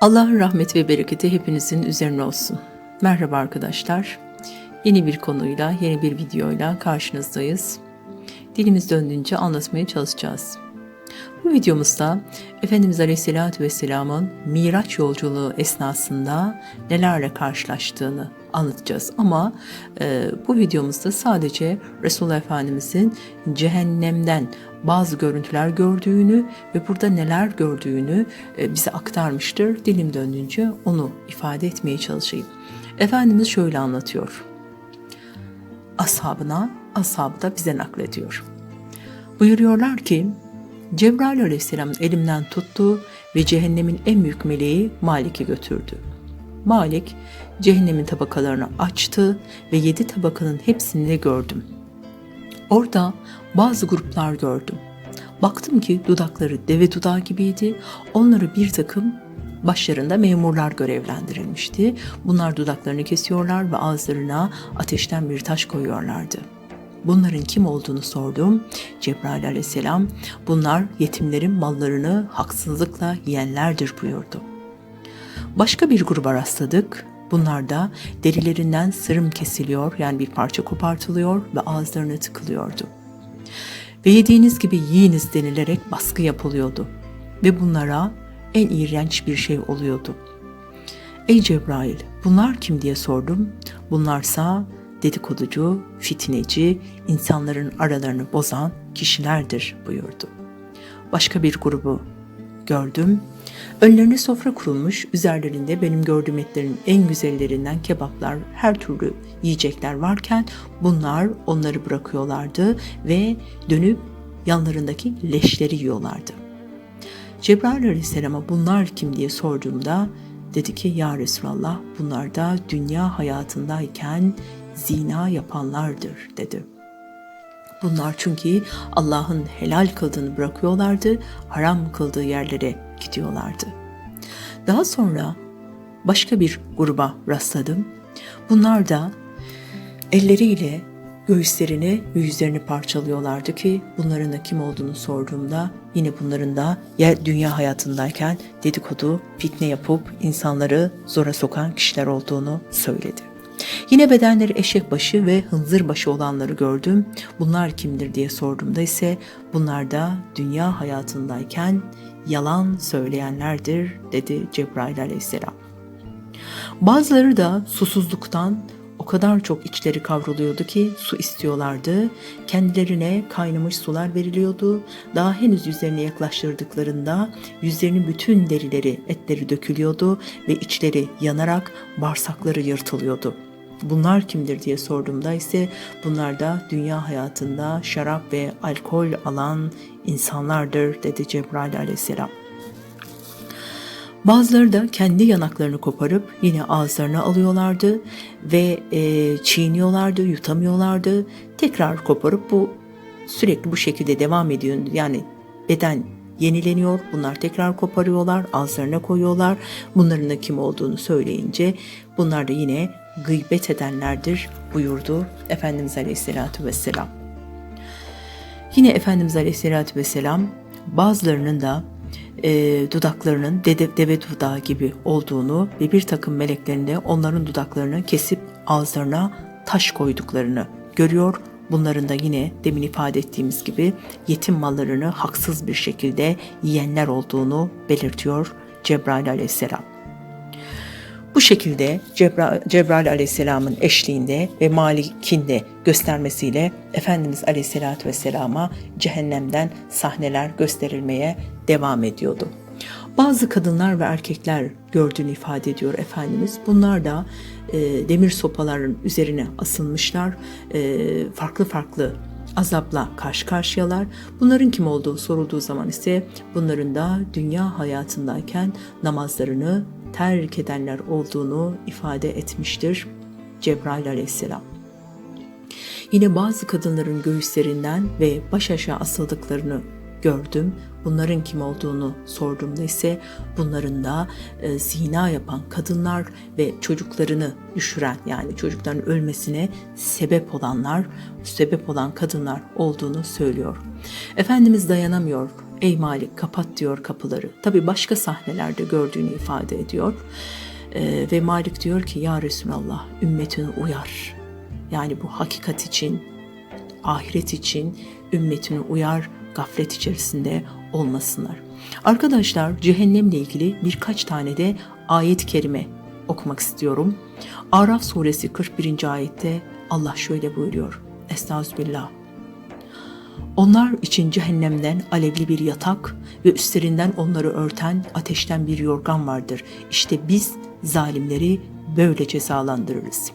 Allah'ın rahmeti ve bereketi hepinizin üzerine olsun. Merhaba arkadaşlar. Yeni bir konuyla, yeni bir videoyla karşınızdayız. Dilimiz döndüğünce anlatmaya çalışacağız. Bu videomuzda Efendimiz Aleyhisselatü Vesselam'ın Miraç yolculuğu esnasında nelerle karşılaştığını anlatacağız. Ama e, bu videomuzda sadece Resulullah Efendimizin cehennemden bazı görüntüler gördüğünü ve burada neler gördüğünü e, bize aktarmıştır. Dilim döndüğünce onu ifade etmeye çalışayım. Efendimiz şöyle anlatıyor. Ashabına, ashabı da bize naklediyor. Buyuruyorlar ki Cebrail aleyhisselam elimden tuttu ve cehennemin en büyük meleği Malik'i götürdü. Malik cehennemin tabakalarını açtı ve yedi tabakanın hepsini de gördüm. Orada bazı gruplar gördüm. Baktım ki dudakları deve dudağı gibiydi. Onları bir takım başlarında memurlar görevlendirilmişti. Bunlar dudaklarını kesiyorlar ve ağızlarına ateşten bir taş koyuyorlardı.'' Bunların kim olduğunu sordum. Cebrail aleyhisselam bunlar yetimlerin mallarını haksızlıkla yiyenlerdir buyurdu. Başka bir gruba rastladık. Bunlar da derilerinden sırım kesiliyor yani bir parça kopartılıyor ve ağızlarına tıkılıyordu. Ve yediğiniz gibi yiyiniz denilerek baskı yapılıyordu. Ve bunlara en iğrenç bir şey oluyordu. Ey Cebrail bunlar kim diye sordum. Bunlarsa dedikoducu, fitneci, insanların aralarını bozan kişilerdir buyurdu. Başka bir grubu gördüm. Önlerine sofra kurulmuş, üzerlerinde benim gördüğüm etlerin en güzellerinden kebaplar, her türlü yiyecekler varken bunlar onları bırakıyorlardı ve dönüp yanlarındaki leşleri yiyorlardı. Cebrail aleyhisselama bunlar kim diye sorduğumda dedi ki ya Resulallah bunlar da dünya hayatındayken zina yapanlardır dedi. Bunlar çünkü Allah'ın helal kıldığını bırakıyorlardı, haram kıldığı yerlere gidiyorlardı. Daha sonra başka bir gruba rastladım. Bunlar da elleriyle göğüslerini ve yüzlerini parçalıyorlardı ki bunların da kim olduğunu sorduğumda yine bunların da yer dünya hayatındayken dedikodu, fitne yapıp insanları zora sokan kişiler olduğunu söyledi. Yine bedenleri eşek başı ve hınzır başı olanları gördüm. Bunlar kimdir diye sorduğumda ise bunlar da dünya hayatındayken yalan söyleyenlerdir dedi Cebrail aleyhisselam. Bazıları da susuzluktan o kadar çok içleri kavruluyordu ki su istiyorlardı. Kendilerine kaynamış sular veriliyordu. Daha henüz yüzlerine yaklaştırdıklarında yüzlerinin bütün derileri, etleri dökülüyordu ve içleri yanarak bağırsakları yırtılıyordu.'' Bunlar kimdir diye sorduğumda ise bunlar da dünya hayatında şarap ve alkol alan insanlardır dedi Cebrail aleyhisselam. Bazıları da kendi yanaklarını koparıp yine ağızlarına alıyorlardı ve e, çiğniyorlardı, yutamıyorlardı. Tekrar koparıp bu sürekli bu şekilde devam ediyor. Yani beden yenileniyor. Bunlar tekrar koparıyorlar, ağızlarına koyuyorlar. Bunların da kim olduğunu söyleyince bunlar da yine gıybet edenlerdir buyurdu Efendimiz Aleyhisselatü Vesselam. Yine Efendimiz Aleyhisselatü Vesselam bazılarının da e, dudaklarının dede, deve dudağı gibi olduğunu ve bir takım meleklerin de onların dudaklarını kesip ağızlarına taş koyduklarını görüyor. Bunların da yine demin ifade ettiğimiz gibi yetim mallarını haksız bir şekilde yiyenler olduğunu belirtiyor Cebrail aleyhisselam. Bu şekilde Cebra Cebrail aleyhisselamın eşliğinde ve Malik'in de göstermesiyle Efendimiz aleyhisselatü vesselama cehennemden sahneler gösterilmeye devam ediyordu. Bazı kadınlar ve erkekler gördüğünü ifade ediyor Efendimiz. Bunlar da e, demir sopaların üzerine asılmışlar. E, farklı farklı azapla karşı karşıyalar. Bunların kim olduğu sorulduğu zaman ise bunların da dünya hayatındayken namazlarını terk edenler olduğunu ifade etmiştir Cebrail aleyhisselam. Yine bazı kadınların göğüslerinden ve baş aşağı asıldıklarını gördüm. Bunların kim olduğunu sorduğumda ise bunların da e, zina yapan kadınlar ve çocuklarını düşüren yani çocukların ölmesine sebep olanlar, sebep olan kadınlar olduğunu söylüyor. Efendimiz dayanamıyor. Ey Malik kapat diyor kapıları. Tabi başka sahnelerde gördüğünü ifade ediyor. E, ve Malik diyor ki ya Resulallah ümmetini uyar. Yani bu hakikat için, ahiret için ümmetini uyar, gaflet içerisinde olmasınlar. Arkadaşlar cehennemle ilgili birkaç tane de ayet-i kerime okumak istiyorum. Araf suresi 41. ayette Allah şöyle buyuruyor. Estağfirullah. Onlar için cehennemden alevli bir yatak ve üstlerinden onları örten ateşten bir yorgan vardır. İşte biz zalimleri böyle cezalandırırız.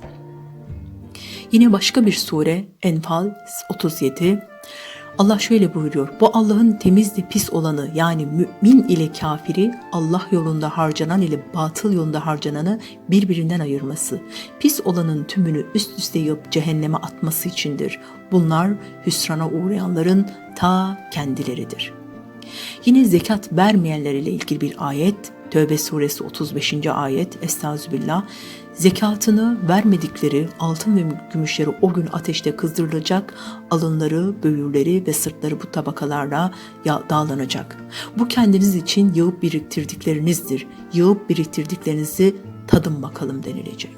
Yine başka bir sure Enfal 37 Allah şöyle buyuruyor. Bu Allah'ın temiz ve pis olanı yani mümin ile kafiri Allah yolunda harcanan ile batıl yolunda harcananı birbirinden ayırması. Pis olanın tümünü üst üste yapıp cehenneme atması içindir. Bunlar hüsrana uğrayanların ta kendileridir. Yine zekat vermeyenler ile ilgili bir ayet Tövbe suresi 35. ayet Estağfirullah zekatını vermedikleri altın ve gümüşleri o gün ateşte kızdırılacak, alınları, böğürleri ve sırtları bu tabakalarla dağlanacak. Bu kendiniz için yığıp biriktirdiklerinizdir. Yığıp biriktirdiklerinizi tadın bakalım denilecek.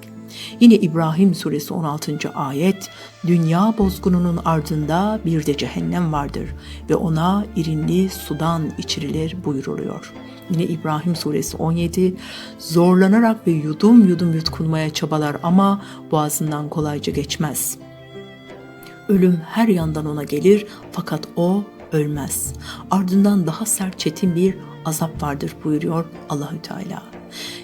Yine İbrahim suresi 16. ayet, dünya bozgununun ardında bir de cehennem vardır ve ona irinli sudan içirilir buyuruluyor.'' Yine İbrahim suresi 17 zorlanarak ve yudum yudum yutkunmaya çabalar ama boğazından kolayca geçmez. Ölüm her yandan ona gelir fakat o ölmez. Ardından daha sert çetin bir azap vardır buyuruyor Allahü Teala.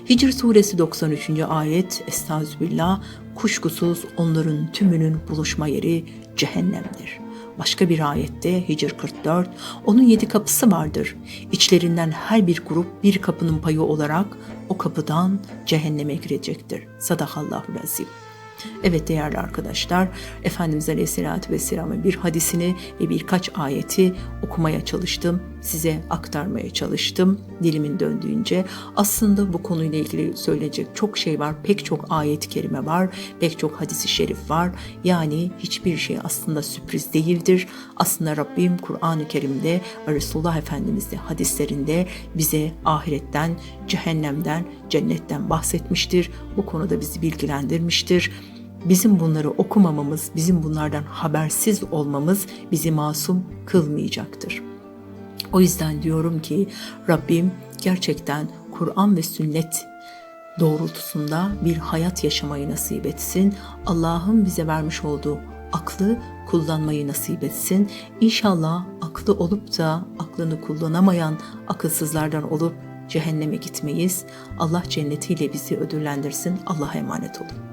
Hicr suresi 93. ayet Estağfirullah kuşkusuz onların tümünün buluşma yeri cehennemdir.'' Başka bir ayette Hicr 44, onun yedi kapısı vardır. İçlerinden her bir grup bir kapının payı olarak o kapıdan cehenneme girecektir. Sadakallahu azim. Evet değerli arkadaşlar, Efendimiz Aleyhisselatü Vesselam'ın bir hadisini ve birkaç ayeti okumaya çalıştım, size aktarmaya çalıştım dilimin döndüğünce. Aslında bu konuyla ilgili söyleyecek çok şey var, pek çok ayet-i kerime var, pek çok hadisi şerif var. Yani hiçbir şey aslında sürpriz değildir. Aslında Rabbim Kur'an-ı Kerim'de Resulullah Efendimiz de hadislerinde bize ahiretten, cehennemden, cennetten bahsetmiştir. Bu konuda bizi bilgilendirmiştir bizim bunları okumamamız, bizim bunlardan habersiz olmamız bizi masum kılmayacaktır. O yüzden diyorum ki Rabbim gerçekten Kur'an ve sünnet doğrultusunda bir hayat yaşamayı nasip etsin. Allah'ın bize vermiş olduğu aklı kullanmayı nasip etsin. İnşallah aklı olup da aklını kullanamayan akılsızlardan olup cehenneme gitmeyiz. Allah cennetiyle bizi ödüllendirsin. Allah'a emanet olun.